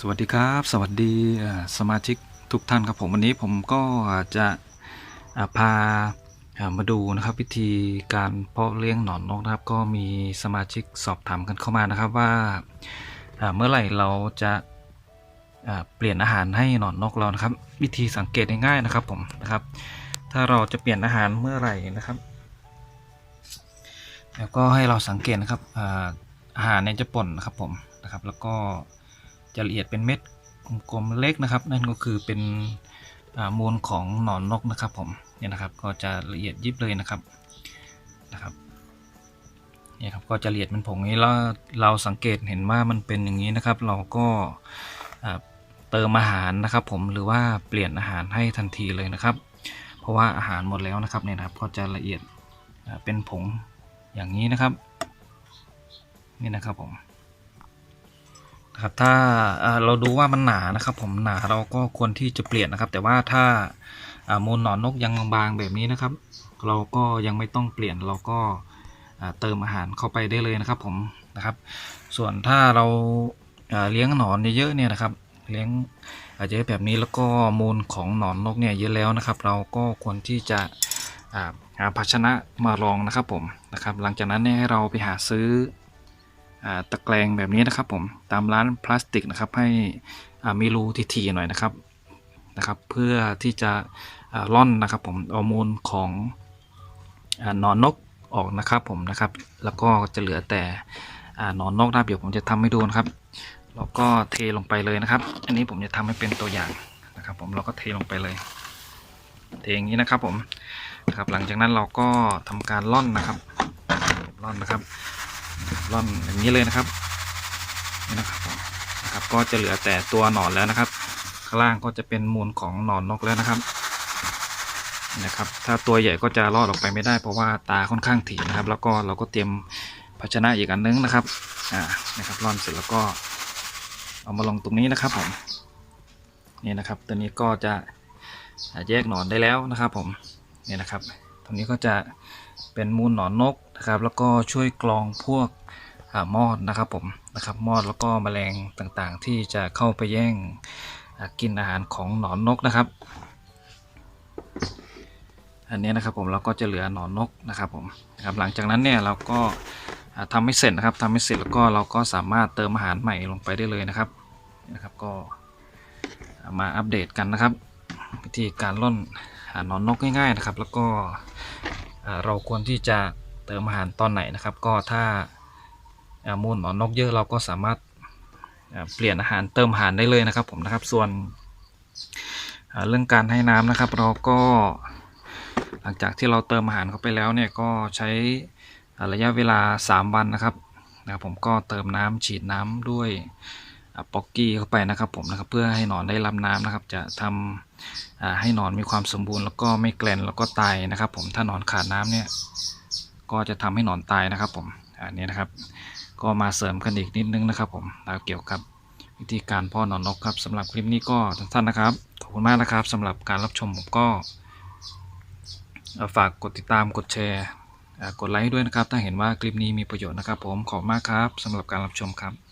สวัสดีครับ สวัสดีสมาชิกทุกท่านครับผมวันนี้ผมก็จะพามาดูนะครับวิธีการเพาะเลี้ยงหนอนนกนะครับ ก็มีสมาชิกสอบถามกันเข้ามานะครับว่าเมื่อไหร่เราจะเปลี่ยนอาหารให้หนอนนกเรานะครับ วิธีสังเกตง่ายๆนะครับผมนะครับ ถ้าเราจะเปลี่ยนอาหารเมื่อไหร่นะครับ แล้วก็ให้เราสังเกตนะครับอาอาหารเนี่ยจะป่นนะครับผมนะครับ แล้วก็ จะละเอียดเป็นเม็ดกลมๆเล็กนะครับ นั่นก็คือเป็นมูลของหนอนนกนะครับผมเนี่ยนะครับก็จะละเอียดยิบเลยนะครับนะครับเนี่ยครับก็จะละเอียดเป็นผงอย่างนี้แล้วเราสังเกตเห็นว่ามันเป็นอย่างนี้นะครับ เราก็เติมอาหารนะครับผมหรือว่าเปลี่ยนอาหารให้ทันทีเลยนะครับ เพราะว่าอาหารหมดแล้วนะครับเนี่ยนะครับก็จะละเอียดเป็นผงอย่างนี้นะครับนี่นะครับผม ครับถ้าเราดูว่ามันหนานะครับผมหนาเราก็ควรที่จะเปลี่ยนนะครับ แต่ว่าถ้ามูลหนอนนกยังบางๆแบบนี้นะครับ เราก็ยังไม่ต้องเปลี่ยนเราก็เติมอาหารเข้าไปได้เลยนะครับผมนะครับ ส่วนถ้าเราเลี้ยงหนอนเยอะๆเนี่ยนะครับ เลี้ยงอาจจะแบบนี้แล้วก็มูลของหนอนนกเนี่ยเยอะแล้วนะครับ เราก็ควรที่จะหาภาชนะมารองนะครับผมนะครับ หลังจากนั้นเนี่ยให้เราไปหาซื้อ ตะแกรงแบบนี้นะครับผมตามร้านพลาสติกนะครับให้มีรูถี่ๆหน่อยนะครับนะครับ เพื่อที่จะอ่าล่อนนะครับผมเอามูลของอนอนนกออกนะครับผมนะครับ แล้วก็จะเหลือแต่อนอนนกนะครับเดี๋ยวผมจะทำให้ดูนะครับแล้วก็เทลงไปเลยนะครับ อันนี้ผมจะทำให้เป็นตัวอย่างนะครับ ผมเราก็เทลงไปเลย เทอย่างนี้นะครับผมนะครับ หลังจากนั้นเราก็ทำการล่อนนะครับล่อนนะครับ ร่อนอย่างนี้เลยนะครับนี่นะครับผมนะครับ ก็จะเหลือแต่ตัวหนอนแล้วนะครับ ข้างล่างก็จะเป็นมูลของหนอนนกแล้วนะครับนี่นะครับ ถ้าตัวใหญ่ก็จะรอดออกไปไม่ได้เพราะว่าตาค่อนข้างถี่นะครับ แล้วก็เราก็เตรียมภาชนะอีกอันนึงนะครับอ่านะครับร่อนเสร็จแล้วก็เอามาลงตรงนี้นะครับผมนี่นะครับ ตัวนี้ก็จะแยกหนอนได้แล้วนะครับผมนี่นะครับ ตรงนี้ก็จะเป็นมูลหนอนนกนะครับ แล้วก็ช่วยกรองพวกอมอดนะครับผมนะครับมอดแล้วก็แมลงต่างๆ ที่จะเข้าไปแย่งกินอาหารของหนอนนกนะครับ อันนี้นะครับผมเราก็จะเหลือหนอนนกนะครับผมนะครับหลังจากนั้นเนี่ยเราก็อ่าทำให้เสร็จนะครับทำให้เสร็จแล้วก็เราก็สามารถเติมอาหารใหม่ลงไปได้เลยนะครับนะครับก็มาอัปเดตกันนะครับวิธีการล่อนานอนนกง่ายๆนะครับ แล้วก็เราควรที่จะเติมอาหารตอนไหนนะครับ ก็ถ้าามูลหนอนนกเยอะเราก็สามารถาเปลี่ยนอาหารเติมอาหารได้เลยนะครับผมนะครับส่วนเรื่องการให้น้ำนะครับ เราก็หลังจากที่เราเติมอาหารเข้าไปแล้วเนี่ยก็ใช้ระยะเวลา 3 วันนะครับนะครับผมก็เติมน้ำฉีดน้ำด้วย ป๊อกกี้เข้าไปนะครับผมนะครับเพื่อให้หนอนได้รับน้ำนะครับ จะทำอ่าให้หนอนมีความสมบูรณ์ แล้วก็ไม่แกลนแล้วก็ตายนะครับ ผมถ้าหนอนขาดน้ำเนี่ยก็จะทำให้หนอนตายนะครับ ผมอันนี้นะครับ ก็มาเสริมกันอีกนิดนึงนะครับ ผมเกี่ยวกับวิธีการพาะหนอนนกครับสำหรับคลิปนี้ก็สั้นๆนะครับขอบคุณมากนะครับสำหรับการรับชมผมก็ฝากกดติดตามกดแชร์กดไลค์ด้วยนะครับ ถ้าเห็นว่าคลิปนี้มีประโยชน์นะครับ ผมขอบคุณมากครับสำหรับการรับชมครับ